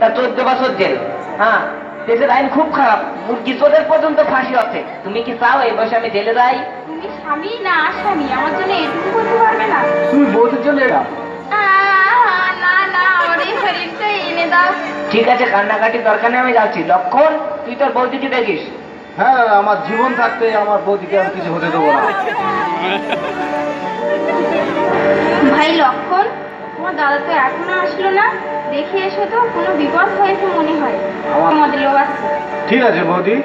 তা চোদ্দ বছর জেল। হ্যাঁ দেশের আইন খুব খারাপ। মুরগি চোরের পর্যন্ত ফাঁসি আছে তুমি কি চাও এই বয়সে আমি জেলে যাই? তুমি স্বামী না আসামি আমার জন্য এটুকু করতে পারবে না। তুমি বউদের জন্য এটা না না আমার এই শরীরটা এনে দাও। ঠিক আছে কান্নাকাটি দরকার নেই আমি যাচ্ছি। লক্ষণ তুই তোর বৌদিকে দেখিস? হ্যাঁ আমার জীবন থাকতে আমার বৌদিকে আমি কিছু হতে দেবো না। ভাই লক্ষণ তোমার দাদা তো এখনও আসলো না? দেখে এসো তো কোনো বিপদ হয়েছে মনে হয়। আমাদের লোক আসছে ঠিক আছে বৌদি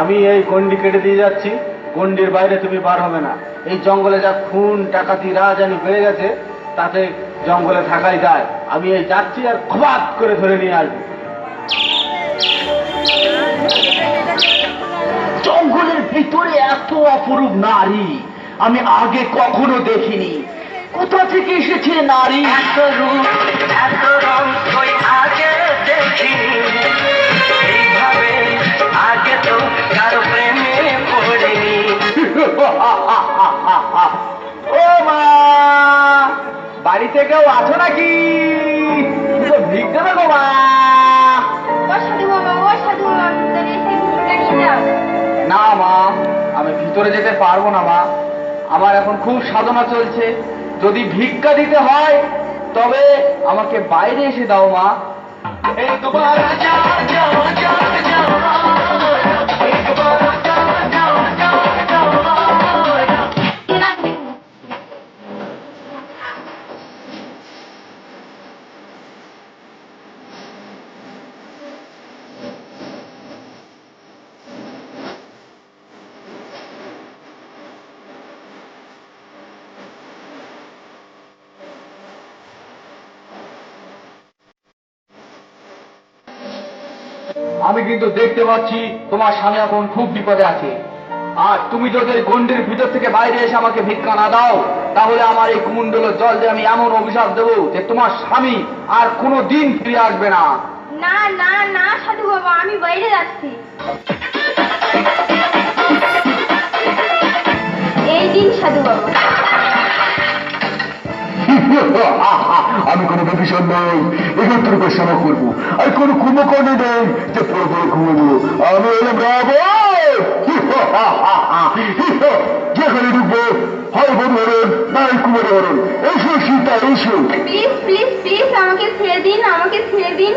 আমি এই গন্ডি কেটে দিয়ে যাচ্ছি। গন্ডির বাইরে তুমি বার হবে না। এই জঙ্গলে যা খুন ডাকাতি রাজানি বেড়ে গেছে তাতে জঙ্গলে থাকাই যায়। আমি এই যাচ্ছি আর খবাত করে ধরে নিয়ে আসব। জঙ্গলের ভিতরে এত অপরূপ নারী আমি আগে কখনো দেখিনি। কোথা থেকে এসেছে নারী? এত রূপ। এত রং কই আগে দেখিনি এইভাবে আগে তো কারও প্রেমে পড়িনি। ও মা বাড়িতে কেউ আছো নাকি? দুটো ভিক গো মা। ভিক্ষা না মা আমি ভিতরে যেতে পারব না মা। আমার এখন খুব সাধনা চলছে। যদি ভিক্ষা দিতে হয় তবে আমাকে বাইরে এসে দাও মা। আমি কিন্তু দেখতে পাচ্ছি তোমার স্বামী এখন খুব বিপদে আছে। আর তুমি যদি গন্ডির ভিতর থেকে বাইরে এসে আমাকে ভিক্ষা না দাও, তাহলে আমার এই কুমুন্ডল জল দিয়ে আমি এমন অভিশাপ দেবো যে তোমার স্বামী আর কোনো দিন ফিরে আসবে না। না না না, সাধু বাবা, আমি বাইরে যাচ্ছি। এই দিন সাধু বাবা। আমি কোনো বিভীষণ নই এখান থেকে সেবা করব। আর কোনো কুম্ভকর্ণ নেই যে পরে পরে ঘুমাবো আমি এলাম রাবণ! যেখানে ঢুকবো হয় নাই কুমার হরণ এসো সীতা এসো। প্লিজ প্লিজ প্লিজ আমাকে ছেড়ে দিন আমাকে ছেড়ে দিন।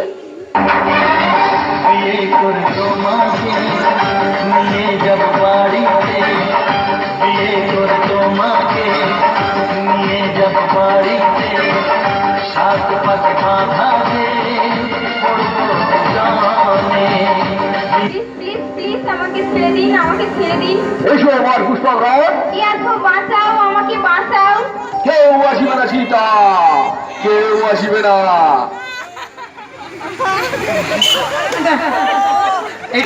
দিন আমাকে ছেড়ে দিন। এসো আমার পুষ্পক রায় ইয়াথো বাঁচাও আমাকে বাঁচাও। কেউ আসিবে না সীতা। কেউ আসিবে না।